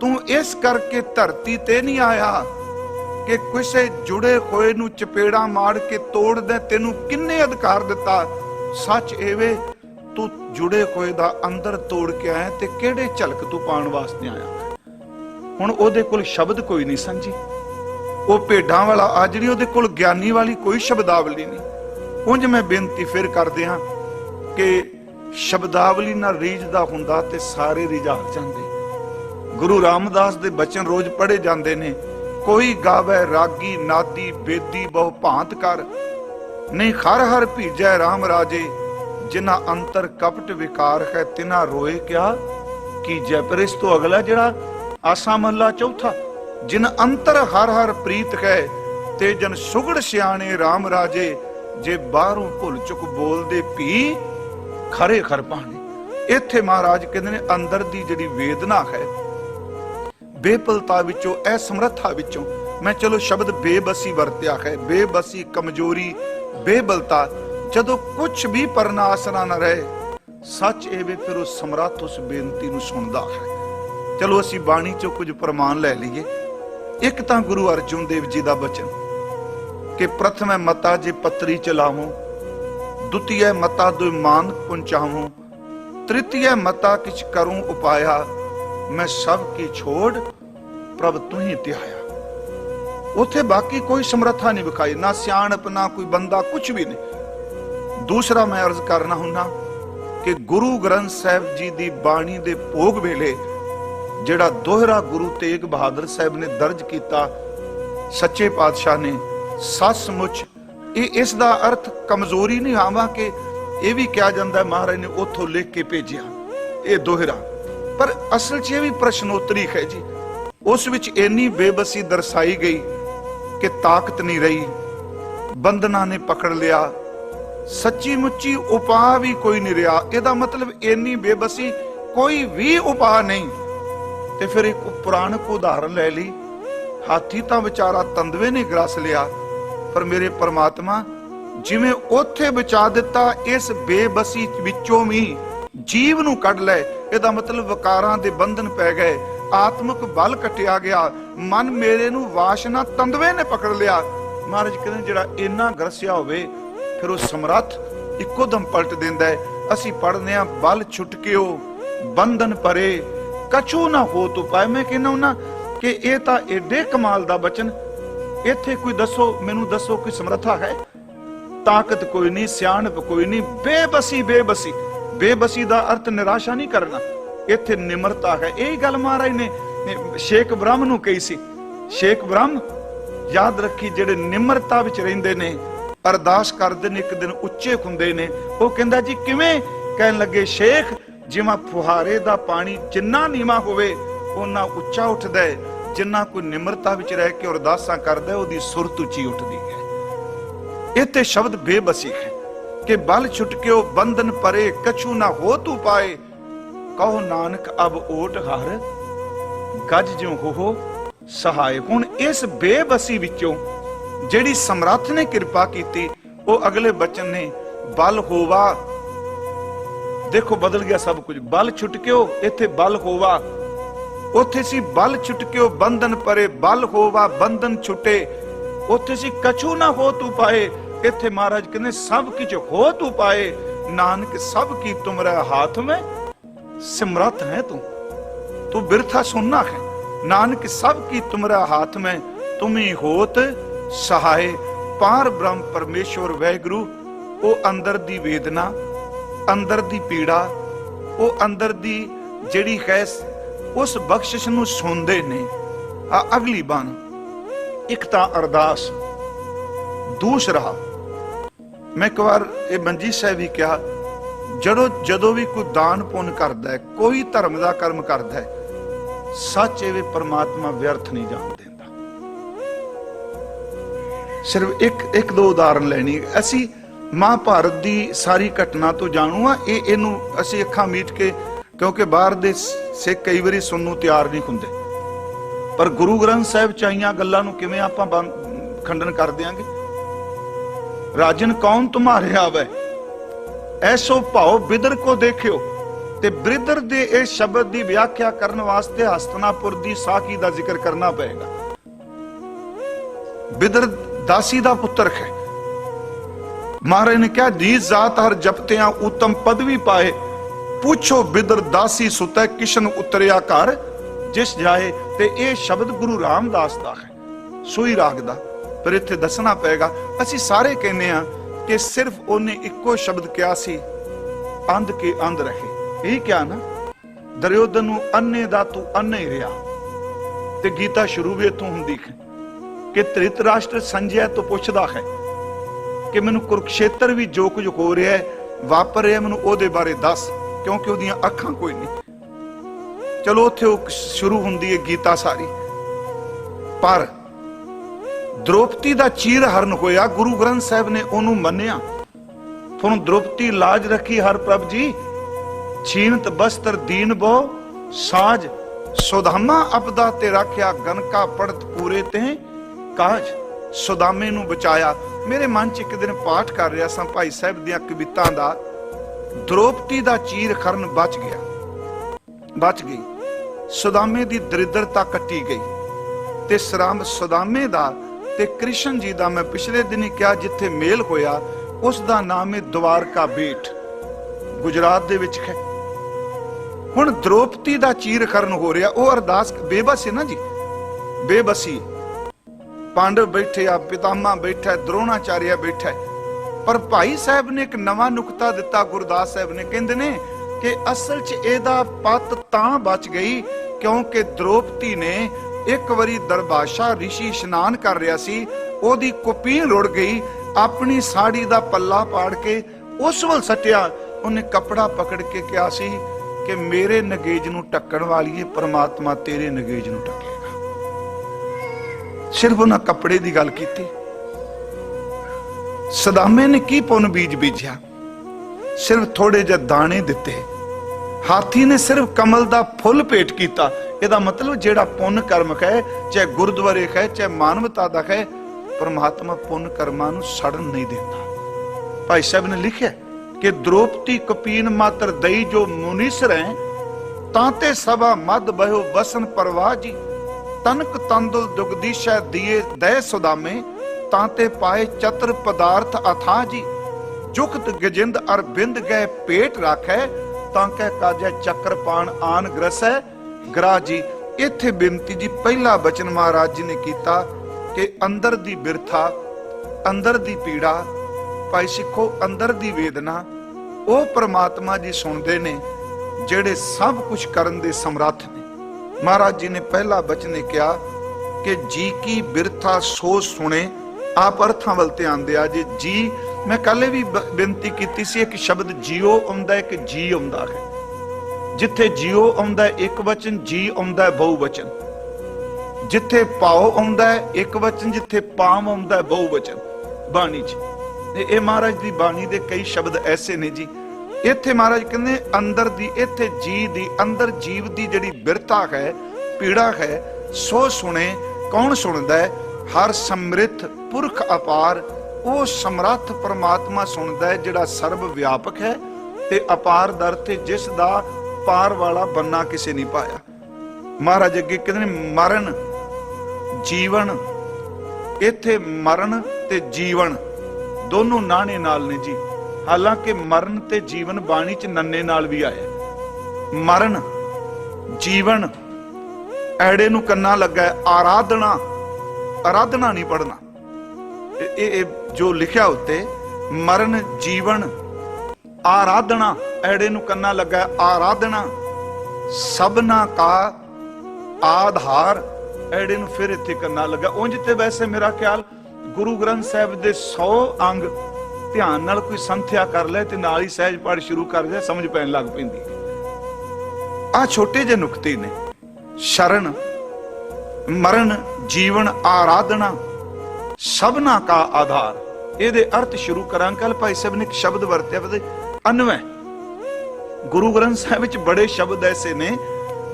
ਤੂੰ ਇਸ ਕਰਕੇ ਧਰਤੀ ਤੇ ਨਹੀਂ ਆਇਆ ਕਿ ਕਿਸੇ ਜੁੜੇ ਹੋਏ ਨੂੰ ਚਪੇੜਾ ਮਾਰ ਕੇ ਤੋੜ ਦੇ, ਤੈਨੂੰ ਕਿੰਨੇ ਅਧਿਕਾਰ ਦਿੱਤਾ? ਸੱਚ ਏਵੇਂ ਤੂੰ ਜੁੜੇ ਹੋਏ ਦਾ ਅੰਦਰ ਤੋੜ ਕੇ ਆਇਆ ਤੇ ਕਿਹੜੇ ਝਲਕ ਤੂੰ ਪਾਉਣ ਵਾਸਤੇ ਆਇਆ? ਹੁਣ ਉਹਦੇ ਕੋਲ ਸ਼ਬਦ ਕੋਈ ਨਹੀਂ ਸੰਜੀ। ਉਹ ਭੇਡਾਂ ਵਾਲਾ ਆ ਜਿਹੜੀ ਉਹਦੇ ਕੋਲ ਗਿਆਨੀ ਵਾਲੀ ਕੋਈ ਸ਼ਬਦਾਵਲੀ ਨਹੀਂ। ਉਂਝ ਮੈਂ ਬੇਨਤੀ ਫਿਰ ਕਰਦੇ ਹਾਂ ਕਿ ਸ਼ਬਦਾਵਲੀ ਨਾਲ ਰੀਝਦਾ ਹੁੰਦਾ ਤੇ ਸਾਰੇ ਰਿਝਾ ਜਾਂਦੇ। ਗੁਰੂ ਰਾਮਦਾਸ ਦੇ ਬਚਨ ਰੋਜ਼ ਪੜ੍ਹੇ ਜਾਂਦੇ ਨੇ। ਕੋਈ ਗਾਵੇ ਰਾਗੀ, ਨਾਦੀ, ਬੇਦੀ, ਬਹੁ ਭਾਂਤ ਕਰ। ਨਹੀਂ ਹਰ ਹਰ ਭੀਜੈ RAM ਰਾਜੇ, ਜਿਨ੍ਹਾਂ ਅੰਤਰ ਕਪਟ ਵਿਕਾਰ ਹੈ ਤਿਨਾ ਰੋਏ ਕਿਆ? ਕੀਜੈ ਪਰ ਇਸ ਤੋਂ ਅਗਲਾ ਜਿਹੜਾ? ਆਸਾ ਮਹਲਾ ਚੌਥਾ, ਜਿਨ ਅੰਤਰ ਹਰ ਹਰ ਪ੍ਰੀਤ ਹੈ, ਤੇ ਜਨ ਸੁਗੜ ਸਿਆਣੇ RAM ਰਾਜੇ, ਜੇ ਬਾਹਰੋਂ ਭੁੱਲ ਚੁੱਕ ਬੋਲਦੇ ਭੀ, ਖਰੇ ਖਰ ਪਾਣੇ ਇੱਥੇ ਮਹਾਰਾਜ ਕਹਿੰਦੇ ਨੇ, ਅੰਦਰ ਦੀ ਜਿਹੜੀ ਵੇਦਨਾ ਹੈ ਬੇਪਲਤਾ ਵਿੱਚੋਂ, ਅਸਮਰੱਥਾ ਵਿੱਚੋਂ। ਮੈਂ ਚਲੋ ਸ਼ਬਦ ਬੇਬਸੀ ਵਰਤਿਆ ਹੈ। ਬੇਬਸੀ, ਕਮਜ਼ੋਰੀ, ਬੇਬਲਤਾ। ਜਦੋਂ ਕੁਝ ਵੀ ਪਰਨਾ ਨਾ ਰਹੇ, ਸੱਚ ਇਹ ਵੇ ਫਿਰ ਉਹ ਸਮਰੱਥ ਉਸ ਬੇਨਤੀ ਨੂੰ ਸੁਣਦਾ ਹੈ। ਚਲੋ ਅਸੀਂ ਬਾਣੀ ਚੋਂ ਕੁਝ ਪ੍ਰਮਾਣ ਲੈ ਲਈਏ। ਇੱਕ ਤਾਂ ਗੁਰੂ ਅਰਜੁਨ ਦੇਵ ਜੀ ਦਾ ਬਚਨ, ਕਿ ਪ੍ਰਥਮੇ ਮਤਾ ਜੇ ਪਤਰੀ ਚਲਾਵੋ ਦੁਤੀਏ ਮਤਾ ਦੁਇ ਮਾਨ ਪੁੰਚਾਵੋ ਤ੍ਰਿਤੀਏ ਮਤਾ ਕਿਛ ਕਰੂੰ ਉਪਾਇਆ ਮੈਂ ਸਭ ਕੀ ਛੋੜ ਪ੍ਰਭ ਤੂੰ ਹੀ ਧਿਆਇਆ ਉਥੇ ਬਾਕੀ ਕੋਈ ਸਮਰੱਥਾ ਨਹੀਂ ਵਿਖਾਈ, ਨਾ ਸਿਆਣਪ, ਨਾ ਕੋਈ ਬੰਦਾ ਕੁਝ ਵੀ ਨਹੀਂ। ਦੂਸਰਾ ਮੈਂ ਅਰਜ਼ ਕਰਨਾ ਹੁੰਨਾ ਕਿ ਗੁਰੂ ਗ੍ਰੰਥ ਸਾਹਿਬ ਜੀ ਦੀ ਬਾਣੀ ਦੇ ਭੋਗ ਵੇਲੇ ਜਿਹੜਾ ਦੋਹਰਾ ਗੁਰੂ ਤੇਗ ਬਹਾਦਰ ਸਾਹਿਬ ਨੇ ਦਰਜ ਕੀਤਾ, ਸੱਚੇ ਪਾਤਸ਼ਾਹ ਨੇ, ਸੱਚਮੁੱਚ, ਇਹ ਇਸ ਦਾ ਅਰਥ ਕਮਜ਼ੋਰੀ ਨਹੀਂ ਆਵਾ ਕਿ ਇਹ ਵੀ ਕਿਹਾ ਜਾਂਦਾ ਮਹਾਰਾਜ ਨੇ ਉਥੋਂ ਲਿਖ ਕੇ ਭੇਜਿਆ। ਇਹ ਦੋਹਰਾ। ਪਰ ਅਸਲ 'ਚ ਇਹ ਵੀ ਪ੍ਰਸ਼ਨੋਤਰੀ ਹੈ ਜੀ। ਉਸ ਵਿੱਚ ਇੰਨੀ ਬੇਬਸੀ ਦਰਸਾਈ ਗਈ ਕਿ ਤਾਕਤ ਨਹੀਂ ਰਹੀ। ਬੰਧਨਾਂ ਨੇ ਪਕੜ ਲਿਆ। ਸੱਚੀ ਮੁੱਚੀ ਉਪਾਅ ਵੀ ਕੋਈ ਨਹੀਂ ਰਿਹਾ। ਇਹਦਾ ਮਤਲਬ ਇੰਨੀ ਬੇਬਸੀ ਕੋਈ ਵੀ ਉਪਾਅ ਨਹੀਂ। ਤੇ ਫਿਰ ਇੱਕ ਪੁਰਾਣਕ ਉਦਾਹਰਨ ਲੈ ਲਈ। ਹਾਥੀ ਤਾਂ ਵਿਚਾਰਾ ਤੰਦਵੇ ਨੇ ਗ੍ਰਾਸ ਲਿਆ। ਪਰ ਮੇਰੇ ਪਰਮਾਤਮਾ, ਜਿਵੇਂ ਉੱਥੇ ਬਚਾ ਦਿੱਤਾ, ਇਸ ਬੇਬਸੀ ਵਿੱਚੋਂ ਵੀ ਜੀਵ ਨੂੰ ਕੱਢ ਲੈ। ਇਹਦਾ ਮਤਲਬ ਵਿਕਾਰਾਂ ਦੇ ਬੰਧਨ ਪੈ ਗਏ। ਆਤਮਿਕ ਬਲ ਕਟਿਆ ਗਿਆ। ਮਨ ਮੇਰੇ ਨੂੰ ਵਾਸ਼ਨਾ ਤੰਦਵੇ ਨੇ ਪਕੜ ਲਿਆ। ਮਹਾਰਾਜ ਕਹਿੰਦੇ ਜਿਹੜਾ ਇੰਨਾ ਗਰਸਿਆ ਹੋਵੇ, ਫਿਰ ਉਹ ਸਮਰੱਥ ਇੱਕੋ ਦਮ ਪਲਟ ਦਿੰਦਾ ਹੈ। ਅਸੀਂ ਪੜ੍ਹਦੇ ਹਾਂ, ਬਲ ਛੁਟਕਿਓ ਬੰਧਨ ਪਰੇ। ਕਛੂ ਨਾ ਹੋ ਤੋ ਪਾਏ। ਮੈਂ ਕਹਿੰਦਾ ਹੁਣਾ ਕਿ ਇਹ ਤਾਂ ਏਡੇ ਕਮਾਲ ਦਾ ਬਚਨ। ਇੱਥੇ ਕੋਈ ਦੱਸੋ, ਮੈਨੂੰ ਦੱਸੋ ਕੋਈ ਸਮਰੱਥਾ ਹੈ? ਤਾਕਤ ਕੋਈ ਨਹੀਂ, ਸਿਆਣਪ ਕੋਈ ਨਹੀਂ। ਬੇਬਸੀ ਬੇਬਸੀ। ਬੇਬਸੀ ਦਾ ਅਰਥ ਨਿਰਾਸ਼ਾ ਨਹੀਂ ਕਰਨਾ। ਇੱਥੇ ਨਿਮਰਤਾ ਹੈ। ਇਹ ਗੱਲ ਮਹਾਰਾਜ ਨੇ ਸ਼ੇਖ ਬ੍ਰਹਮ ਨੂੰ ਕਹੀ ਸੀ। ਸ਼ੇਖ ਬ੍ਰਹਮ, ਯਾਦ ਰੱਖੀ ਜਿਹੜੇ ਨਿਮਰਤਾ ਵਿੱਚ ਰਹਿੰਦੇ ਨੇ, ਅਰਦਾਸ ਕਰਦੇ ਨੇ, ਇੱਕ ਦਿਨ ਉੱਚੇ ਹੁੰਦੇ ਨੇ, ਉਹ ਕਹਿੰਦਾ ਜੀ, ਕਿਵੇਂ ਕਹਿਣ ਲੱਗੇ, ਸ਼ੇਖ, ਜਿਵੇਂ ਫੁਹਾਰੇ ਦਾ ਪਾਣੀ ਜਿੰਨਾ ਨੀਵਾ ਹੋਵੇ ਉਹਨਾਂ ਉੱਚਾ ਉੱਠਦਾ ਹੈ। ਜਿੰਨਾ ਕੋਈ ਨਿਮਰਤਾ ਵਿੱਚ ਰਹਿ ਕੇ ਅਰਦਾਸਾਂ ਕਰਦਾ ਉਹਦੀ ਸੁਰਤ ਉੱਚੀ ਉੱਠਦੀ ਹੈ। ਇੱਥੇ ਸ਼ਬਦ ਬੇਬਸੀ ਹੈ। ਕਿ ਬਲ ਛੁਟਕਿਓ ਬੰਧਨ ਪਰੇ ਕਛੂ ਨਾ ਹੋ ਤੂ ਪਾਏ। ਕਹੋ ਨਾਨਕ, ਅਬ ਓਟ ਹਰ, ਗੱਜ ਜਿਉ ਹੋ ਸਹਾਇ ਹੁਣ ਇਸ ਬੇਬਸੀ ਵਿੱਚੋਂ। ਜਿਹੜੀ ਸਮਰੱਥ ਨੇ ਕਿਰਪਾ ਕੀਤੀ, ਉਹ ਅਗਲੇ ਬਚਨ ਨੇ ਬਲ ਹੋਵਾ। ਦੇਖੋ ਬਦਲ ਗਿਆ ਸਭ ਕੁਝ, ਬਲ ਛੁਟਕਿਓ ਇੱਥੇ ਬਲ ਹੋਵਾ। ਉੱਥੇ ਸੀ ਬਲ ਛੁਟਕਿਓ ਬੰਧਨ ਪਰੇ ਬਲ ਹੋਵਾ, ਬੰਧਨ ਛੁਟੇ। ਉੱਥੇ ਸੀ ਕਛੂ ਨਾ ਹੋ ਤੂ ਪਾਏ ਇੱਥੇ ਮਹਾਰਾਜ ਕਹਿੰਦੇ, ਸਭ ਕਿਛ ਹੋ ਤੂੰ ਪਾਏ। ਨਾਨਕ, ਸਭ ਕੀ ਤੁਮਰੇ ਹਾਥ ਮੈਂ ਸਿਮਰਤ ਹੈ ਤੂੰ। ਤੂੰ ਬਿਰਥਾ ਸੁਨਣਾ ਹੈ। ਨਾਨਕ, ਸਭ ਕੀ ਤੁਮਰਾ ਹਾਥ ਮੈਂ, ਤੁਮੀ ਹੋਤ ਸਹਾਏ। ਪਾਰ ਬ੍ਰਹਮ ਪਰਮੇਸ਼ਵਰ ਵੈਗੁਰੂ, ਉਹ ਅੰਦਰ ਦੀ ਵੇਦਨਾ, ਅੰਦਰ ਦੀ ਪੀੜਾ, ਉਹ ਅੰਦਰ ਦੀ ਜਿਹੜੀ ਹੈ, ਉਸ ਬਖਸ਼ਿਸ਼ ਨੂੰ ਸੁਣਦੇ ਨੇ। ਆ ਅਗਲੀ ਬਾਣ। ਇੱਕ ਤਾਂ ਅਰਦਾਸ, ਦੂਸਰਾ ਮੈਂ ਇੱਕ ਵਾਰ ਇਹ ਮੰਜੀ ਸਾਹਿਬ ਵੀ ਕਿਹਾ, ਜਦੋਂ ਜਦੋਂ ਵੀ ਕੋਈ ਦਾਨ ਪੁੰਨ ਕਰਦਾ ਹੈ, ਕੋਈ ਧਰਮ ਦਾ ਕਰਮ ਕਰਦਾ ਹੈ, ਸੱਚ ਇਹ ਵੀ ਪਰਮਾਤਮਾ ਵਿਅਰਥ ਨਹੀਂ ਜਾਣ ਦਿੰਦਾ। ਸਿਰਫ ਇੱਕ ਇੱਕ ਦੋ ਉਦਾਹਰਨ ਲੈਣੀ। ਅਸੀਂ ਮਹਾਭਾਰਤ ਦੀ ਸਾਰੀ ਘਟਨਾ ਤੋਂ ਜਾਣੂ ਆ ਇਹ ਇਹਨੂੰ ਅਸੀਂ ਅੱਖਾਂ ਮੀਟ ਕੇ, ਕਿਉਂਕਿ ਬਾਹਰ ਦੇ ਸਿੱਖ ਕਈ ਵਾਰੀ ਸੁਣਨ ਨੂੰ ਤਿਆਰ ਨਹੀਂ ਹੁੰਦੇ। ਪਰ ਗੁਰੂ ਗ੍ਰੰਥ ਸਾਹਿਬ ਚ ਆਈਆਂ ਗੱਲਾਂ ਨੂੰ ਕਿਵੇਂ ਆਪਾਂ ਬੰਦ- ਖੰਡਨ ਕਰ ਦਿਆਂਗੇ? ਰਾਜਨ ਕੌਣ ਤੁਮਾਰੇ ਆਵੇ? ਐਸੋ ਭਾਉ ਬਿਦਰ ਕੋ ਦੇਖਿਓ। ਤੇ ਬ੍ਰਿਦਰ ਦੇ ਇਹ ਸ਼ਬਦ ਦੀ ਵਿਆਖਿਆ ਕਰਨ ਵਾਸਤੇ ਹਸਤਨਾਪੁਰ ਦੀ ਸਾਖੀ ਦਾ ਜ਼ਿਕਰ ਕਰਨਾ ਪਏਗਾ। ਬਿਦਰ ਦਾਸੀ ਦਾ ਪੁੱਤਰ ਹੈ ਮਹਾਰਾਜ ਨੇ ਕਿਹਾ ਜੀ ਜਾਤ ਹਰ ਜਪਤਿਆਂ ਉਤਮ ਪਦਵੀ ਪਾਏ। ਪੁੱਛੋ ਬਿਦਰ ਦਾਸੀ ਸੁਤੈ ਕਿਸ਼ਨ ਉਤਰਿਆ ਘਰ, ਜਿਸ ਜਾਏ ਤੇ ਇਹ ਸ਼ਬਦ ਗੁਰੂ ਰਾਮਦਾਸ ਦਾ ਹੈ ਸੂਈ ਰਾਗ ਦਾ। ਪਰ ਇੱਥੇ ਦੱਸਣਾ ਪਏਗਾ, ਅਸੀਂ ਸਾਰੇ ਕਹਿੰਦੇ ਆ ਕਿ ਸਿਰਫ ਉਹਨੇ ਇੱਕੋ ਸ਼ਬਦ ਕਿਹਾ ਸੀ, ਅੰਧ ਕੇ ਅੰਧ ਰਹੇ। ਇਹ ਕਿਹਾ ਨਾ ਦਰਿਓਦਨ ਨੂੰ ਅੰਨੇ ਦਾ ਤੂੰ ਅੰਨੇ ਹੀ ਰਿਹਾ। ਤੇ ਗੀਤਾ ਸ਼ੁਰੂ ਵੀ ਇੱਥੋਂ ਹੁੰਦੀ ਹੈ ਕਿ ਧ੍ਰਿਤ ਰਾਸ਼ਟਰ ਸੰਜੈ ਤੋਂ ਪੁੱਛਦਾ ਹੈ ਕਿ ਮੈਨੂੰ ਕੁਰਕਸ਼ੇਤਰ ਵੀ ਜੋ ਕੁਝ ਹੋ ਰਿਹਾ ਹੈ, ਵਾਪਰ ਰਿਹਾ ਮੈਨੂੰ ਉਹਦੇ ਬਾਰੇ ਦੱਸ, ਕਿਉਂਕਿ ਉਹਦੀਆਂ ਅੱਖਾਂ ਕੋਈ ਨਹੀਂ। ਚਲੋ, ਉੱਥੇ ਉਹ ਸ਼ੁਰੂ ਹੁੰਦੀ ਹੈ ਗੀਤਾ ਸਾਰੀ। ਪਰ ਦ੍ਰੋਪਦੀ ਦਾ ਚੀਰ ਹਰਨ ਹੋਇਆ, ਗੁਰੂ ਗ੍ਰੰਥ ਸਾਹਿਬ ਨੇ ਉਹਨੂੰ ਮੰਨਿਆ। ਤੁਹਾਨੂੰ ਦ੍ਰੋਪਦੀ ਲਾਜ ਰੱਖੀ ਹਰ ਪ੍ਰਭ ਜੀ। ਛੀਨਤ ਬਸਤਰ, ਦੀਨ ਬੋ, ਸਾਜ, ਸੁਦਾਮਾ ਅਪਦਾ ਤੇ ਰੱਖਿਆ ਗਨਕਾ, ਪੜਤ, ਪੂਰੇ ਤੇ ਕਾਜ। ਸੁਦਾਮੇ ਨੂੰ ਬਚਾਇਆ। ਮੇਰੇ ਮਨ 'ਚ ਇੱਕ ਦਿਨ ਪਾਠ ਕਰ ਰਿਹਾ ਸਾਂ ਭਾਈ ਸਾਹਿਬ ਦੀਆਂ ਕਵਿਤਾਂ ਦਾ। ਦ੍ਰੋਪਦੀ ਦਾ ਚੀਰ ਖਰਨ ਬਚ ਗਿਆ। ਬਚ ਗਈ। ਸੁਦਾਮੇ ਦੀ ਦਰਿਦਰਤਾ ਕੱਟੀ ਗਈ। ਤੇ ਸਰਾਮ ਸੁਦਾਮੇ ਦਾ ਤੇ ਕ੍ਰਿਸ਼ਨ ਜੀ ਦਾ ਮੈਂ ਪਿਛਲੇ ਦਿਨੀ ਕਿਹਾ ਜਿੱਥੇ ਮੇਲ ਹੋਇਆ ਉਸ ਦਾ ਨਾਮ ਹੈ ਦਵਾਰਕਾ ਬੇਟ ਗੁਜਰਾਤ ਦੇ ਵਿੱਚ ਹੈ ਹੁਣ ਦ੍ਰੋਪਦੀ ਦਾ ਚੀਰ ਹੋ ਰਿਹਾ ਉਹ ਅਰਦਾਸ ਬੇਬਸ ਹੈ ਨਾ ਜੀ? ਬੇਬਸੀ। ਪਾਂਡਵ ਬੈਠੇ ਆ ਪਿਤਾਮਾ ਬੈਠਾ ਹੈ, ਦ੍ਰੋਣਾਚਾਰਿਆ ਬੈਠਾ। ਪਰ ਭਾਈ ਸਾਹਿਬ ਨੇ ਇੱਕ ਨਵਾਂ ਨੁਕਤਾ ਦਿੱਤਾ ਗੁਰਦਾਸ ਸਾਹਿਬ ਨੇ। ਕਹਿੰਦੇ ਨੇ ਕਿ ਅਸਲ 'ਚ ਇਹਦਾ ਪਤ ਤਾਂ ਬਚ ਗਈ ਕਿਉਂਕਿ ਦ੍ਰੋਪਦੀ ਨੇ ਇੱਕ ਵਾਰੀ ਦਰਬਾਸ਼ਾ ਰਿਸ਼ੀ ਇਸ਼ਨਾਨ ਕਰ ਰਿਹਾ ਸੀ, ਉਹਦੀ ਕੁਪੀਨ ਰੁੜ ਗਈ, ਆਪਣੀ ਸਾੜੀ ਦਾ ਪੱਲਾ ਪਾੜ ਕੇ ਉਸ ਵੱਲ ਸੱਟਿਆ। ਉਹਨੇ ਕੱਪੜਾ ਪਕੜ ਕੇ ਕਿਹਾ ਸੀ ਕਿ ਮੇਰੇ ਨਗੇਜ ਨੂੰ ਟੱਕਣ ਵਾਲੀਏ, ਪ੍ਰਮਾਤਮਾ ਤੇਰੇ ਨਗੇਜ ਨੂੰ ਟੱਕੇਗਾ ਸਿਰਫ ਉਹਨਾਂ ਕੱਪੜੇ ਦੀ ਗੱਲ ਕੀਤੀ। ਸਦਾਮੇ ਨੇ ਕੀ ਪੁੰਨ ਬੀਜ ਬੀਜਿਆ? ਸਿਰਫ ਥੋੜੇ ਜਿਹੇ ਦਾਣੇ ਦਿੱਤੇ। ਹਾਥੀ ਨੇ ਸਿਰਫ ਕਮਲ ਦਾ ਫੁੱਲ ਭੇਟ ਕੀਤਾ। ਇਹਦਾ ਮਤਲਬ ਜਿਹੜਾ ਪੁੰਨ ਕਰਮ ਹੈ ਚਾਹੇ ਗੁਰਦੁਆਰੇ ਹੈ ਚਾਹੇ ਮਾਨਵਤਾ ਦਾ ਹੈ ਪਰਮਾਤਮਾ ਪੁੰਨ ਕਰਮਾਂ ਨੂੰ ਸੜਨ ਨਹੀਂ ਦਿੰਦਾ। ਭਾਈ ਸਾਹਿਬ ਨੇ ਲਿਖਿਆ ਕਿ ਦ੍ਰੋਪਤੀ ਕਪੀਨ ਮਾਤਰ ਦਈ ਜੋ ਮੁਨੀਸ ਰਹਿ ਤਾਂ ਤੇ ਸਭਾ ਮਦ ਬਹਿਓ ਬਸਨ ਪਰਵਾਹ ਜੀ। ਤਨਕ ਤੰਦੁਲ ਦੁਗਦੀਸ਼ਾ ਦੀਏ ਦੈ ਸੁਦਾਮੇ, ਤਾਂ ਤੇ ਪਾਏ ਚਤਰ ਪਦਾਰਥ ਅਥਾ ਜੀ। ਜੁਗਤ ਗਜਿੰਦ ਅਰ ਬਿੰਦ ਗਏ ਪੇਟ ਰਾਖੈ ਤਾਂ ਕਹਿ ਕਾਜੈ ਚੱਕਰ ਪਾਣ ਆਨ ਗ੍ਰਸੈ। ਗਰਾ ਜੀ, ਇੱਥੇ ਬੇਨਤੀ ਜੀ, ਪਹਿਲਾ ਬਚਨ ਮਹਾਰਾਜ ਜੀ ਨੇ ਕੀਤਾ ਕਿ ਅੰਦਰ ਦੀ ਬਿਰਥਾ, ਅੰਦਰ ਦੀ ਪੀੜਾ, ਭਾਈ ਸਿੱਖੋ, ਅੰਦਰ ਦੀ ਵੇਦਨਾ, ਉਹ ਪ੍ਰਮਾਤਮਾ ਜੀ ਸੁਣਦੇ ਨੇ, ਜਿਹੜੇ ਸਭ ਕੁਝ ਕਰਨ ਦੇ ਸਮਰੱਥ ਨੇ। ਮਹਾਰਾਜ ਜੀ ਨੇ ਪਹਿਲਾ ਬਚਨ ਨੇ ਕਿਹਾ ਕਿ ਜੀ ਕੀ ਬਿਰਥਾ ਸੋ ਸੁਣੇ, ਆਪ ਅਰਥਾਂ ਵੱਲ ਧਿਆਨ ਦਿਆ ਜੇ, ਜੀ ਮੈਂ ਕੱਲੇ ਵੀ ਬੇਨਤੀ ਕੀਤੀ ਸੀ, ਇੱਕ ਸ਼ਬਦ ਜੀਓ ਆਉਂਦਾ, ਇੱਕ ਜੀ ਆਉਂਦਾ ਹੈ। ਜਿੱਥੇ ਜੀਓ ਆਉਂਦਾ, ਇੱਕ ਵਚਨ, ਜੀ ਆਉਂਦਾ ਹੈ ਬਹੁ ਵਚਨ। ਜਿੱਥੇ ਪਾਓ ਆਉਂਦਾ, ਇੱਕ ਵਚਨ, ਜਿੱਥੇ ਪਾਮ ਆਉਂਦਾ, ਬਹੁ ਵਚਨ। ਬਾਣੀ 'ਚ ਇਹ ਮਹਾਰਾਜ ਦੀ ਬਾਣੀ ਦੇ ਕਈ ਸ਼ਬਦ ਐਸੇ ਨੇ ਜੀ। ਇੱਥੇ ਮਹਾਰਾਜ ਕਹਿੰਦੇ, ਅੰਦਰ ਦੀ, ਇੱਥੇ ਜੀ ਦੀ, ਅੰਦਰ ਜੀਵ ਦੀ ਜਿਹੜੀ ਬਿਰਤਾ ਹੈ, ਪੀੜਾ ਹੈ, ਸੋ ਸੁਣੇ, ਕੌਣ ਸੁਣਦਾ ਹੈ? ਹਰ ਸਮ੍ਰਿੱਥ ਪੁਰਖ ਅਪਾਰ ਉਹ ਸਮਰੱਥ ਪਰਮਾਤਮਾ ਸੁਣਦਾ ਹੈ ਜਿਹੜਾ ਸਰਬ ਵਿਆਪਕ ਹੈ ਤੇ ਅਪਾਰ ਦਰ ਤੇ ਜਿਸ ਦਾ ਪਾਰ ਵਾਲਾ ਬੰਨਾ ਕਿਸੇ ਨਹੀਂ ਪਾਇਆ। ਮਹਾਰਾਜ ਅੱਗੇ ਕਹਿੰਦੇ ਨੇ ਮਰਨ ਜੀਵਨ ਇੱਥੇ ਮਰਨ ਤੇ ਜੀਵਨ ਦੋਨੋਂ ਨਾਣੇ ਨਾਲ ਨੇ ਜੀ। ਹਾਲਾਂਕਿ ਮਰਨ ਤੇ ਜੀਵਨ ਬਾਣੀ ਚ ਨੰਨੇ ਨਾਲ ਵੀ ਆਇਆ ਮਰਨ ਜੀਵਨ ਐੜੇ ਨੂੰ ਕੰਨਾ ਲੱਗਾ ਹੈ, ਆਰਾਧਨਾ ਆਰਾਧਨਾ ਨਹੀਂ ਪੜਨਾ ਇਹ ਜੋ ਲਿਖਿਆ ਉੱਤੇ ਮਰਨ ਜੀਵਨ ਆਰਾਧਨਾ ਐੜੇ ਨੂੰ ਕੰਨਾ ਲੱਗਾ ਹੈ, ਆਰਾਧਨਾ ਸਭਨਾ ਕਾ ਆਧਾਰ ਐੜੇ ਨੂੰ ਫਿਰ ਇੱਥੇ ਕੰਨਾ ਲੱਗਾ। ਉਂਝ ਤੇ ਵੈਸੇ ਮੇਰਾ ਖਿਆਲ ਗੁਰੂ ਗ੍ਰੰਥ ਸਾਹਿਬ ਦੇ 100 ਅੰਗ ਧਿਆਨ ਨਾਲ ਕੋਈ ਸੰਥਿਆ ਕਰ ਲੈ ਤੇ ਨਾਲ ਹੀ ਸਹਿਜ ਪਾਠ ਸ਼ੁਰੂ ਕਰ ਦੇ ਸਮਝ ਪੈਣ ਲੱਗ ਪੈਂਦੀ। ਆ ਛੋਟੇ ਜਿਹੇ ਨੁਕਤੇ ਨੇ। ਸ਼ਰਨ ਮਰਨ ਜੀਵਨ ਆਰਾਧਨਾ ਸਭਨਾ ਕਾ ਆਧਾਰ। ਇਹਦੇ ਅਰਥ ਸ਼ੁਰੂ ਕਰਾਂ ਕੱਲ ਭਾਈ ਸਾਹਿਬ ਨੇ ਇੱਕ ਸ਼ਬਦ ਵਰਤਿਆ ਉਹਦੇ ਅਨਵੈ। ਗੁਰੂ ਗ੍ਰੰਥ ਸਾਹਿਬ ਵਿੱਚ ਬੜੇ ਸ਼ਬਦ ਐਸੇ ਨੇ,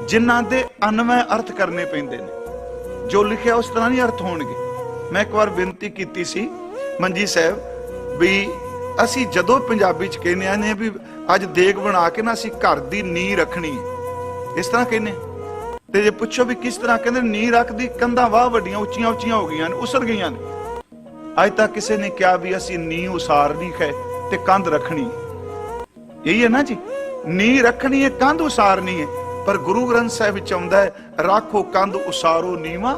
ਜਿਨ੍ਹਾਂ ਦੇ ਅਨਵੈ ਅਰਥ ਕਰਨੇ ਪੈਂਦੇ ਨੇ। ਜੋ ਲਿਖਿਆ ਉਸ ਤਰ੍ਹਾਂ ਨਹੀਂ ਅਰਥ ਹੋਣਗੇ। ਮੈਂ ਇੱਕ ਵਾਰ ਬੇਨਤੀ ਕੀਤੀ ਸੀ, ਮੰਜੀ ਸਾਹਿਬ, ਵੀ ਅਸੀਂ ਜਦੋਂ ਪੰਜਾਬੀ ਚ ਕਹਿੰਦੇ ਆ ਨੇ ਵੀ ਅੱਜ ਦੇਗ ਬਣਾ ਕੇ ਨਾ ਅਸੀਂ ਘਰ ਦੀ ਨੀਂਹ ਰੱਖਣੀ ਇਸ ਤਰ੍ਹਾਂ ਕਹਿੰਦੇ ਤੇ ਜੇ ਪੁੱਛੋ ਵੀ ਕਿਸ ਤਰ੍ਹਾਂ ਕਹਿੰਦੇ ਨੀਂਹ ਰੱਖਦੀ ਕੰਧਾਂ ਵਾਹ ਵੱਡੀਆਂ ਉੱਚੀਆਂ ਉੱਚੀਆਂ ਹੋ ਗਈਆਂ ਨੇ, ਉਸਰ ਗਈਆਂ ਨੇ। ਅੱਜ ਤੱਕ ਕਿਸੇ ਨੇ ਕਿਹਾ ਵੀ ਅਸੀਂ ਨੀਂਹ ਉਸਾਰਨੀ ਹੈ ਤੇ ਕੰਧ ਰੱਖਣੀ ਹੈ। ਇਹੀ ਹੈ ਨਾ ਜੀ, ਨੀਂਹ ਰੱਖਣੀ ਹੈ, ਕੰਧ ਉਸਾਰਨੀ ਹੈ। ਪਰ ਗੁਰੂ ਗ੍ਰੰਥ ਸਾਹਿਬ ਵਿੱਚ ਆਉਂਦਾ ਹੈ, ਰੱਖੋ ਕੰਧ, ਉਸਾਰੋ ਨੀਵਾ।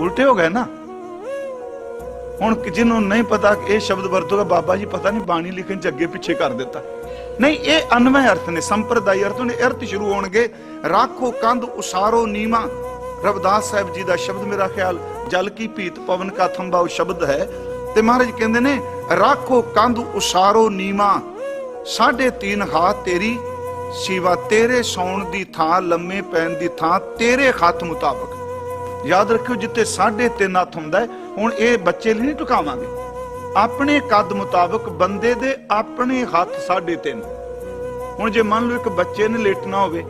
ਉਲਟੇ ਹੋ ਗਏ ਨਾ। ਹੁਣ ਜਿਹਨੂੰ ਨਹੀਂ ਪਤਾ ਕਿ ਇਹ ਸ਼ਬਦ ਵਰਤੋਗਾ, ਬਾਬਾ ਜੀ ਪਤਾ ਨਹੀਂ ਬਾਣੀ ਲਿਖਣ ਚ ਅੱਗੇ ਪਿੱਛੇ ਕਰ ਦਿੱਤਾ। ਨਹੀਂ, ਇਹ ਅਨਵੇਂ ਅਰਥ ਨੇ, ਸੰਪਰਦਾਇ ਅਰਥ ਨੇ, ਅਰਥ ਸ਼ੁਰੂ ਹੋਣਗੇ। ਰੱਖੋ ਕੰਧ, ਉਸਾਰੋ ਨੀਵਾ। ਰਵਦਾਸ ਸਾਹਿਬ ਜੀ ਦਾ ਸ਼ਬਦ ਮੇਰਾ ਖਿਆਲ ਜਲ ਕੀ ਭੀਤ ਪਵਨ ਕਾ ਥੰਬਾਉ ਸ਼ਬਦ ਹੈ। ਤੇ ਮਹਾਰਾਜ ਕਹਿੰਦੇ ਨੇ ਰੱਖੋ ਕੰਧ ਉਸਾਰੋ ਨੀਵਾ ਸਾਢੇ ਤਿੰਨ ਹਾਥ ਤੇਰੀ ਸਿਵਾ ਤੇਰੇ ਸੌਣ ਦੀ ਥਾਂ ਲੰਮੇ ਪੈਣ ਦੀ ਥਾਂ ਤੇਰੇ ਹੱਥ ਮੁਤਾਬਕ। ਯਾਦ ਰੱਖਿਓ ਜਿੱਥੇ ਸਾਢੇ ਤਿੰਨ ਹੱਥ ਹੁੰਦਾ ਹੈ, ਹੁਣ ਇਹ ਬੱਚੇ ਲਈ ਨਹੀਂ ਟੁਕਾਵਾਂਗੇ। ਆਪਣੇ ਕੱਦ ਮੁਤਾਬਕ ਬੰਦੇ ਦੇ ਆਪਣੇ ਹੱਥ ਸਾਢੇ ਤਿੰਨ। ਹੁਣ ਜੇ ਮੰਨ ਲਓ ਇੱਕ ਬੱਚੇ ਨੇ ਲੇਟਣਾ ਹੋਵੇ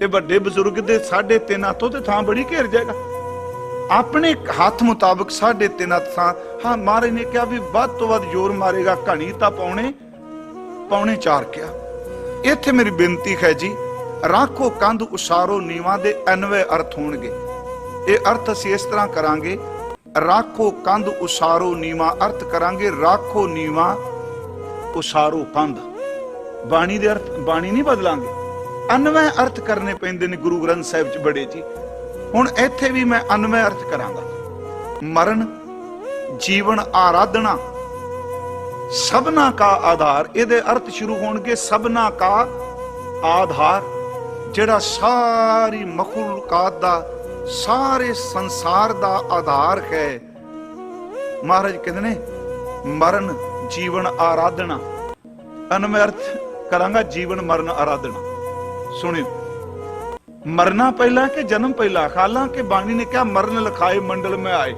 ਤੇ ਵੱਡੇ ਬਜ਼ੁਰਗ ਦੇ ਸਾਢੇ ਤਿੰਨ ਹੱਥੋਂ ਤੇ ਥਾਂ ਬੜੀ ਘੇਰ ਜਾਏਗਾ। ਆਪਣੇ ਹੱਥ ਮੁਤਾਬਕ ਸਾਢੇ ਤਿੰਨ ਹੱਥ ਥਾਂ। ਹਾਂ, ਮਹਾਰਾਜ ਨੇ ਕਿਹਾ ਵੀ ਵੱਧ ਤੋਂ ਵੱਧ ਜ਼ੋਰ ਮਾਰੇਗਾ, ਘਣੀ ਤਾਂ ਪਾਉਣੇ ਪਾਉਣੇ ਚਾਰ ਕਿਹਾ ਇੱਥੇ ਮੇਰੀ ਬੇਨਤੀ ਹੈ ਜੀ, ਰਾਖੋ ਕੰਧ ਉਸਾਰੋ, ਨੀਵਾਂ ਦੇ ਅਨਵੇ ਅਰਥ ਹੋਣਗੇ। ਇਹ ਅਰਥ ਅਸੀਂ ਇਸ ਤਰ੍ਹਾਂ ਕਰਾਂਗੇ, ਰਾਖੋ ਕੰਧ ਉਸਾਰੋ, ਨੀਵਾਂ ਅਰਥ ਕਰਾਂਗੇ, ਰਾਖੋ ਨੀਵਾਂ ਉਸਾਰੋ ਕੰਧ। ਬਾਣੀ ਦੇ ਅਰਥ, ਬਾਣੀ ਨਹੀਂ ਬਦਲਾਂਗੇ। ਅਨਵੈ ਅਰਥ ਕਰਨੇ ਪੈਂਦੇ ਨੇ ਗੁਰੂ ਗ੍ਰੰਥ ਸਾਹਿਬ ਚ ਬੜੇ ਜੀ। ਹੁਣ ਇੱਥੇ ਵੀ ਮੈਂ ਅਨਵੈ ਅਰਥ ਕਰਾਂਗਾ। ਮਰਨ, ਜੀਵਨ ਆਰਾਧਨਾ, ਸਭਨਾ ਕਾ ਆਧਾਰ, ਇਹਦੇ ਅਰਥ ਸ਼ੁਰੂ ਹੋਣਗੇ ਸਭਨਾ ਕਾ ਆਧਾਰ, ਜਿਹੜਾ ਸਾਰੀ ਮਖਲੂਕਾਤ ਦਾ, ਸਾਰੇ ਸੰਸਾਰ ਦਾ ਆਧਾਰ ਹੈ। ਮਹਾਰਾਜ ਕਹਿੰਦੇ ਨੇ, ਮਰਨ, ਜੀਵਨ ਆਰਾਧਨਾ। ਅਨਮੈ ਅਰਥ ਕਰਾਂਗਾ ਜੀਵਨ, ਮਰਨ, ਆਰਾਧਨਾ। ਸੁਣਿਓ। ਮਰਨਾ ਪਹਿਲਾਂ ਕਿ ਜਨਮ ਪਹਿਲਾਂ? ਹਾਲਾਂਕਿ ਬਾਣੀ ਨੇ ਕਿਹਾ ਮਰਨ ਲਖਾਏ ਮੰਡਲ ਮੈਂ ਆਏ।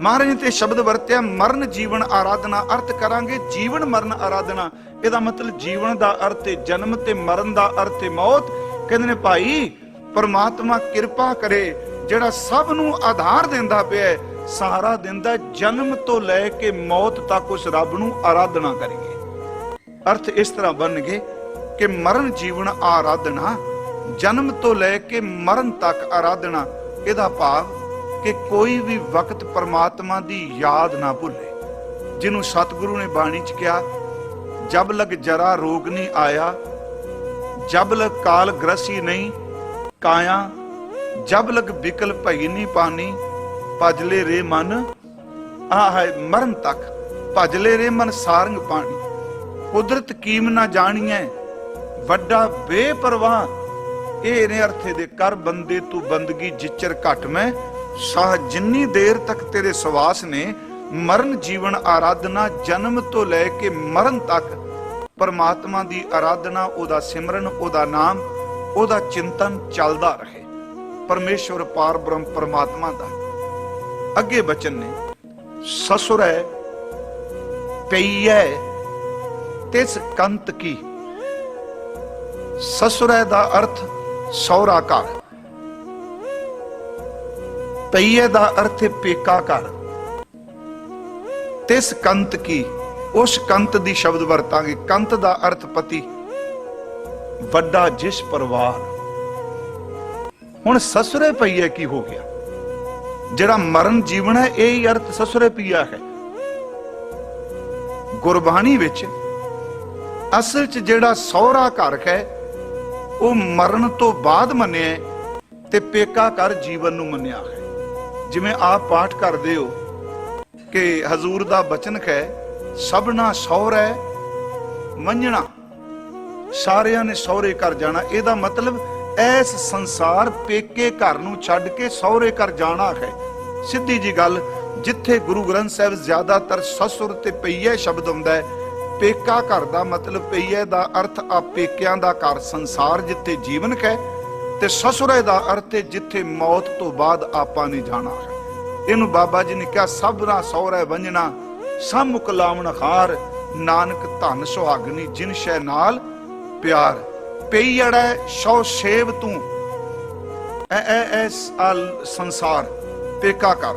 ਮਹਾਰਾਜ ਨੇ ਤੇ ਸ਼ਬਦ ਵਰਤਿਆ ਮਰਨ ਜੀਵਨ ਆਰਾਧਨਾ ਅਰਥ ਕਰਾਂਗੇ ਜੀਵਨ ਮਰਨ ਆਰਾਧਨਾ। ਇਹਦਾ ਮਤਲਬ ਜੀਵਨ ਦਾ ਅਰਥ ਹੈ ਜਨਮ ਤੇ ਮਰਨ ਦਾ ਅਰਥ ਹੈ ਮੌਤ। ਕਹਿੰਦੇ ਨੇ ਭਾਈ ਪਰਮਾਤਮਾ ਕਿਰਪਾ ਕਰੇ ਜਿਹੜਾ ਸਭ ਨੂੰ ਆਧਾਰ ਦਿੰਦਾ ਪਿਆ ਹੈ, ਸਹਾਰਾ ਦਿੰਦਾ ਜਨਮ ਤੋਂ ਲੈ ਕੇ ਮੌਤ ਤੱਕ ਉਸ ਰੱਬ ਨੂੰ ਆਰਾਧਨਾ ਕਰੀਏ। ਅਰਥ ਇਸ ਤਰ੍ਹਾਂ ਬਣਨਗੇ ਕਿ ਮਰਨ ਜੀਵਨ ਆਰਾਧਨਾ, ਜਨਮ ਤੋਂ ਲੈ ਕੇ ਮਰਨ ਤੱਕ ਆਰਾਧਨਾ, ਇਹਦਾ ਭਾਵ ਕਿ ਕੋਈ ਵੀ ਵਕਤ ਪਰਮਾਤਮਾ ਦੀ ਯਾਦ ਨਾ ਭੁੱਲੇ। ਜਿਹਨੂੰ ਸਤਿਗੁਰੂ ਨੇ ਬਾਣੀ ਚ ਕਿਹਾ, ਜਬ ਲਗ ਜਰਾ ਰੋਗ ਨਹੀਂ ਆਇਆ, ਜਬ ਲਗ ਕਾਲ ਗ੍ਰਸੀ ਨਹੀਂ ਕਾਇਆ, ਜਬ ਲਗ ਬਿਕਲ ਭਈ ਨਹੀਂ ਪਾਣੀ ਭਜਲੇ ਰੇ ਮਨ ਆ ਮਰਨ ਤੱਕ, ਭਜਲੇ ਰੇ ਮਨ ਸਾਰੰਗ ਪਾਣੀ। ਕੁਦਰਤ ਕੀਮ ਨਾ ਜਾਣੀਐ ਵੱਡਾ ਬੇਪਰਵਾਹ। ਇਹ ਨੇ ਅਰਥੇ ਦੇ ਕਰ ਬੰਦੇ ਤੂੰ ਬੰਦਗੀ ਜਿਚਰ ਘਟ ਮੈਂ। ਸਾਹ ਜਿੰਨੀ ਦੇਰ ਤੱਕ ਤੇਰੇ ਸਵਾਸ ਨੇ, ਮਰਨ ਜੀਵਨ ਆਰਾਧਨਾ ਜਨਮ ਤੋਂ ਲੈ ਕੇ ਮਰਨ ਤੱਕ। ਪਰਮਾਤਮਾ ਦੀ ਆਰਾਧਨਾ, ਉਹਦਾ ਸਿਮਰਨ, ਉਹਦਾ ਨਾਮ, ਉਹਦਾ ਚਿੰਤਨ ਚੱਲਦਾ ਰਹੇ। ਪਰਮੇਸ਼ਵਰ ਪਾਰ ਬ੍ਰਹਮ ਪਰਮਾਤਮਾ ਦਾ। ਅੱਗੇ ਬਚਨ ਨੇ, ਸਸੁਰੈ ਪਈਐ, ਤਿਸ ਕੰਤ ਕੀ। ਸਸੁਰੇ ਦਾ ਅਰਥ ਸੌਰਾ ਘਰ। ਪਈਏ ਦਾ ਅਰਥ ਪੇਕਾ ਘਰ। ਤਿਸ ਕੰਤ ਕੀ, ਉਸ ਕੰਤ ਦੀ ਸ਼ਬਦ ਵਰਤਾਂਗੇ। ਕੰਤ ਦਾ ਅਰਥ ਪਤੀ, ਵੱਡਾ ਜਿਸ ਪਰਿਵਾਰ। ਹੁਣ ਸਸੁਰੇ ਪਈਏ ਕੀ ਹੋ ਗਿਆ? ਜਿਹੜਾ ਮਰਨ ਜੀਵਨ ਹੈ, ਇਹ ਹੀ ਅਰਥ ਸਸੁਰੇ ਪਈਆ ਹੈ। ਗੁਰਬਾਣੀ ਵਿੱਚ ਅਸਲ 'ਚ ਜਿਹੜਾ ਸਹੁਰਾ ਘਰ ਹੈ ਉਹ ਮਰਨ ਤੋਂ ਬਾਅਦ ਮੰਨਿਆ ਤੇ ਪੇਕਾ ਘਰ ਜੀਵਨ ਨੂੰ ਮੰਨਿਆ ਹੈ। ਜਿਵੇਂ ਆਪ ਪਾਠ ਕਰਦੇ ਹੋ ਕਿ ਹਜ਼ੂਰ ਦਾ ਬਚਨ ਹੈ ਸਭਨਾ ਸਹੁਰੈ ਮੰਨਣਾ ਸਾਰਿਆਂ ਨੇ ਸਹੁਰੇ ਘਰ ਜਾਣਾ। ਇਹਦਾ ਮਤਲਬ ਐਸ ਸੰਸਾਰ ਪੇਕੇ ਘਰ ਨੂੰ ਛੱਡ ਕੇ ਸਹੁਰੇ ਘਰ ਜਾਣਾ ਹੈ। ਸਿੱਧੀ ਜੀ ਗੱਲ, ਜਿੱਥੇ ਗੁਰੂ ਗ੍ਰੰਥ ਸਾਹਿਬ ਜ਼ਿਆਦਾਤਰ ਸਸੁਰ ਤੇ ਪਈਏ ਸ਼ਬਦ ਹੁੰਦਾ ਹੈ ਪੇਕਾ ਘਰ ਦਾ ਮਤਲਬ ਪਈਏ ਦਾ ਅਰਥ ਆ ਪੇਕਿਆਂ ਦਾ ਘਰ ਸੰਸਾਰ ਜਿੱਥੇ ਜੀਵਨ ਹੈ ਤੇ ਸਸੁਰੇ ਦਾ ਅਰਥ ਹੈ ਜਿੱਥੇ ਮੌਤ ਤੋਂ ਬਾਅਦ ਆਪਾਂ ਨੇ ਜਾਣਾ ਹੈ। ਇਹਨੂੰ ਬਾਬਾ ਜੀ ਨੇ ਕਿਹਾ ਸਭਨਾ ਸਹੁਰੇ ਵੰਜਣਾ ਸਭ ਮੁਕਲਾਵਣ ਹਾਰ, ਨਾਨਕ ਧਨ ਸੁਹਾਗਣੀ, ਜਿਨ ਸ਼ੈ ਨਾਲ ਪਿਆਰ। ਪਈੜਾ ਸ਼ੌ ਸੇਵ ਤੂੰ। ਐ ਐ ਐਸ ਅਲ ਸੰਸਾਰ, ਪੇਕਾ ਕਰ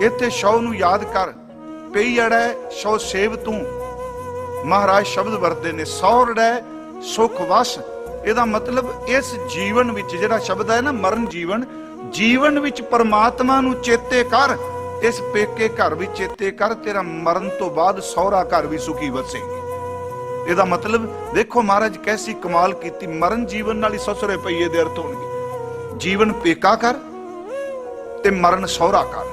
ਇੱਥੇ ਸ਼ੌ ਨੂੰ ਯਾਦ ਕਰ। ਪਈ ਅੜੈ, ਸ਼ੋ ਸੇਵ ਤੂੰ। ਮਹਾਰਾਜ ਸ਼ਬਦ ਵਰਤੇ ਨੇ ਸੌਰੜੈ ਸੁਖ ਵਸ। ਇਹਦਾ ਮਤਲਬ ਇਸ ਜੀਵਨ ਵਿੱਚ ਜਿਹੜਾ ਸ਼ਬਦ ਹੈ ਨਾ, ਮਰਨ ਜੀਵਨ ਜੀਵਨ ਵਿੱਚ ਪਰਮਾਤਮਾ ਨੂੰ ਚੇਤੇ ਕਰ, ਇਸ ਪੇਕੇ ਘਰ ਵਿੱਚ ਚੇਤੇ ਕਰ, ਤੇਰਾ ਮਰਨ ਤੋਂ ਬਾਅਦ ਸਹੁਰਾ ਘਰ ਵੀ ਸੁਖੀ ਵਸੇਗੀ ਇਹਦਾ ਮਤਲਬ, ਦੇਖੋ ਮਹਾਰਾਜ ਕੈਸੀ ਕਮਾਲ ਕੀਤੀ, ਮਰਨ ਜੀਵਨ ਨਾਲ ਹੀ ਸਸੁਰੇ ਪਈਏ ਦੇ ਅਰਥ ਹੋਣਗੇ। ਜੀਵਨ ਪੇਕਾ ਕਰ ਤੇ ਮਰਨ ਸਹੁਰਾ ਕਰ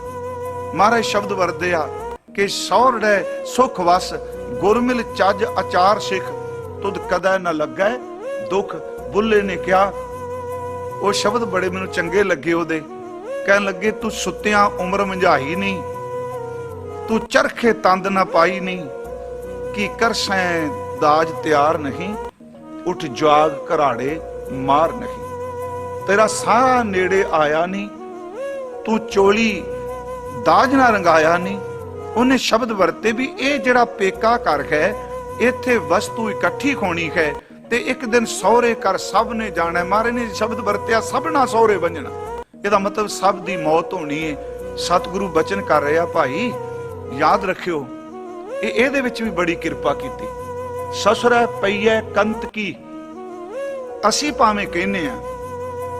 ਮਹਾਰਾਜ ਸ਼ਬਦ ਵਰਦੇ ਆ ਕਿ ਸਹੁਰੜੈ ਸੁਖ ਵਸ ਗੁਰਮਿਲ ਚੱਜ ਆਚਾਰ ਸਿੱਖ, ਤੁਧ ਕਦੈ ਨ ਲੱਗੈ, ਦੁੱਖ ਬੁੱਲੇ ਨੇ ਕਿਹਾ, ਉਹ ਸ਼ਬਦ ਬੜੇ ਮੈਨੂੰ ਚੰਗੇ ਲੱਗੇ ਉਹਦੇ। ਕਹਿਣ ਲੱਗੇ, ਤੂੰ ਸੁੱਤਿਆਂ ਉਮਰ ਮੰਝਾਈ ਨਹੀਂ, ਤੂੰ ਚਰਖੇ ਤੰਦ ਨਾ ਪਾਈ ਨਹੀਂ, ਕੀ ਕਰਸੈਂ ਦਾਜ ਤਿਆਰ ਨਹੀਂ, ਉਠ ਜਾਗ ਘਰਾੜੇ ਮਾਰ ਨਹੀਂ, ਤੇਰਾ ਸਾਰਾ ਨੇੜੇ ਆਇਆ ਨਹੀਂ, ਤੂੰ ਚੋਲੀ ਦਾਜ ਨਾ ਰੰਗਾਇਆ ਨਹੀਂ ਉਹਨੇ ਸ਼ਬਦ ਵਰਤੇ ਵੀ ਇਹ ਜਿਹੜਾ ਪੇਕਾ ਘਰ ਹੈ, ਇੱਥੇ ਵਸਤੂ ਇਕੱਠੀ ਹੋਣੀ ਹੈ ਤੇ ਇੱਕ ਦਿਨ ਸਹੁਰੇ ਘਰ ਸਭ ਨੇ ਜਾਣਾ ਹੈ। ਨੇ ਸ਼ਬਦ ਵਰਤਿਆ ਸਭਨਾ ਸਹੁਰੇ ਵੰਜਣਾ ਇਹਦਾ ਮਤਲਬ ਸਭ ਦੀ ਮੌਤ ਹੋਣੀ ਹੈ। ਸਤਿਗੁਰੂ ਬਚਨ ਕਰ ਰਿਹਾ ਭਾਈ, ਯਾਦ ਰੱਖਿਓ, ਇਹ ਇਹਦੇ ਵਿੱਚ ਵੀ ਬੜੀ ਕਿਰਪਾ ਕੀਤੀ। ਸਸੁਰੈ ਪਈਐ ਕੰਤ ਕੀ। ਅਸੀਂ ਭਾਵੇਂ ਕਹਿੰਨੇ ਆ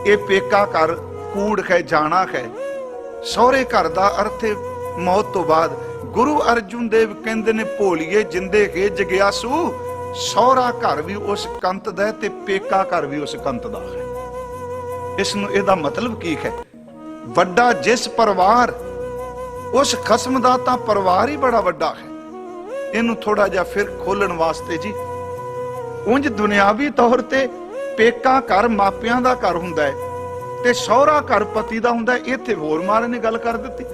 ਇਹ ਪੇਕਾ ਘਰ ਕੂੜ ਹੈ, ਜਾਣਾ ਹੈ। ਸਹੁਰੇ ਘਰ ਦਾ ਅਰਥ ਮੌਤ ਤੋਂ ਬਾਅਦ ਗੁਰੂ ਅਰਜੁਨ ਦੇਵ ਕਹਿੰਦੇ ਨੇ, ਭੋਲੀਏ ਜਿੰਦੇ ਕੇ ਜਗਿਆਸੂ, ਸਹੁਰਾ ਘਰ ਵੀ ਉਸ ਕੰਤ ਦਾ ਤੇ ਪੇਕਾ ਘਰ ਵੀ ਉਸ ਕੰਤ ਦਾ ਹੈ। ਇਸ ਨੂੰ ਇਹਦਾ ਮਤਲਬ ਕੀ ਹੈ? ਵੱਡਾ ਜਿਸ ਪਰਿਵਾਰ, ਉਸ ਖਸਮ ਦਾ ਤਾਂ ਪਰਿਵਾਰ ਹੀ ਬੜਾ ਵੱਡਾ ਹੈ। ਇਹਨੂੰ ਥੋੜਾ ਜਿਹਾ ਫਿਰ ਖੋਲਣ ਵਾਸਤੇ ਜੀ, ਉਂਝ ਦੁਨਿਆਵੀ ਤੌਰ ਤੇ ਪੇਕਾ ਘਰ ਮਾਪਿਆਂ ਦਾ ਘਰ ਹੁੰਦਾ ਹੈ ਤੇ ਸਹੁਰਾ ਘਰ ਪਤੀ ਦਾ ਹੁੰਦਾ ਹੈ। ਇੱਥੇ ਹੋਰ ਮਾਰੇ ਨੇ ਗੱਲ ਕਰ ਦਿੱਤੀ।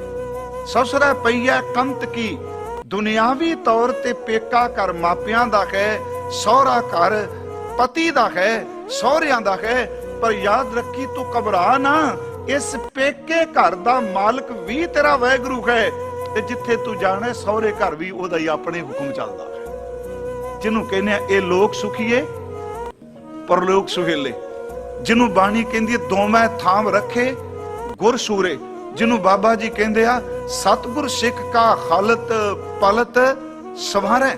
ਸਸੁਰਾ ਪਈਆ ਕੰਤ ਕੀ। ਦੁਨਿਆਵੀ ਤੌਰ ਤੇ ਪੇਕਾ ਘਰ ਮਾਪਿਆਂ ਦਾ ਹੈ, ਸਹੁਰਾ ਘਰ ਪਤੀ ਦਾ ਹੈ, ਸਹੁਰਿਆਂ ਦਾ ਹੈ, ਪਰ ਯਾਦ ਰੱਖੀ ਤੂੰ ਘਬਰਾ ਨਾ, ਇਸ ਪੇਕੇ ਘਰ ਦਾ ਮਾਲਕ ਵੀ ਤੇਰਾ ਵੈਗਰੂ ਹੈ, ਤੇ ਜਿੱਥੇ ਤੂੰ ਜਾਣਾ, ਸਹੁਰੇ ਘਰ ਵੀ ਉਹਦਾ ਹੀ ਆਪਣੇ ਹੁਕਮ ਚੱਲਦਾ ਹੈ। ਜਿਹਨੂੰ ਕਹਿੰਦੇ ਆ, ਇਹ ਲੋਕ ਸੁਖੀਏ, ਪਰਲੋਕ ਸੁਹੇਲੇ। ਜਿਹਨੂੰ ਬਾਣੀ ਕਹਿੰਦੀ ਹੈ, ਦੋਵੇਂ ਥਾਂ ਰੱਖੇ ਗੁਰ ਸੂਰੇ ਜਿਹਨੂੰ ਬਾਬਾ ਜੀ ਕਹਿੰਦੇ ਆ, ਸਤਗੁਰ ਸਿੱਖ ਕਾ ਹਾਲਤ ਪਲਤ ਸਵਾਰੈ।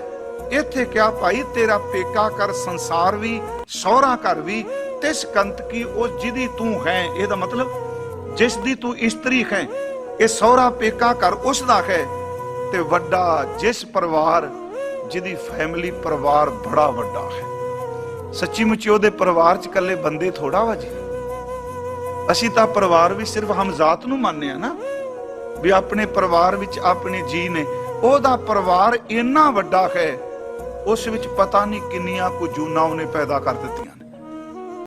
ਇੱਥੇ ਕਿਹਾ, ਭਾਈ ਤੇਰਾ ਪੇਕਾ ਕਰ ਸੰਸਾਰ ਵੀ, ਸਹੁਰਾ ਘਰ ਵੀ, ਤਿਸ ਕੰਤ ਕੀ ਉਹ ਜਿਹਦੀ ਤੂੰ ਹੈ? ਇਹਦਾ ਮਤਲਬ, ਜਿਸ ਦੀ ਤੂੰ ਇਸਤਰੀ ਹੈ, ਇਹ ਸਹੁਰਾ ਪੇਕਾ ਘਰ ਉਸ ਦਾ ਹੈ। ਤੇ ਵੱਡਾ ਜਿਸ ਪਰਿਵਾਰ, ਜਿਹਦੀ ਫੈਮਿਲੀ ਪਰਿਵਾਰ ਬੜਾ ਵੱਡਾ ਹੈ। ਸੱਚੀ ਮੁੱਚੀ ਉਹਦੇ ਪਰਿਵਾਰ ਚ ਇਕੱਲੇ ਬੰਦੇ ਥੋੜਾ ਵਾ ਜੀ? ਅਸੀਂ ਤਾਂ ਪਰਿਵਾਰ ਵੀ ਸਿਰਫ ਹਮਜ਼ਾਤ ਨੂੰ ਮੰਨਦੇ ਆ ਨਾ, ਵੀ ਆਪਣੇ ਪਰਿਵਾਰ ਵਿੱਚ ਆਪਣੇ ਜੀ ਨੇ, ਉਹਦਾ ਪਰਿਵਾਰ ਇੰਨਾ ਵੱਡਾ ਹੈ, ਉਸ ਵਿੱਚ ਪਤਾ ਨਹੀਂ ਕਿੰਨੀਆਂ ਕੁ ਜੂਨਾ ਉਹਨੇ ਪੈਦਾ ਕਰ ਦਿੱਤੀਆਂ।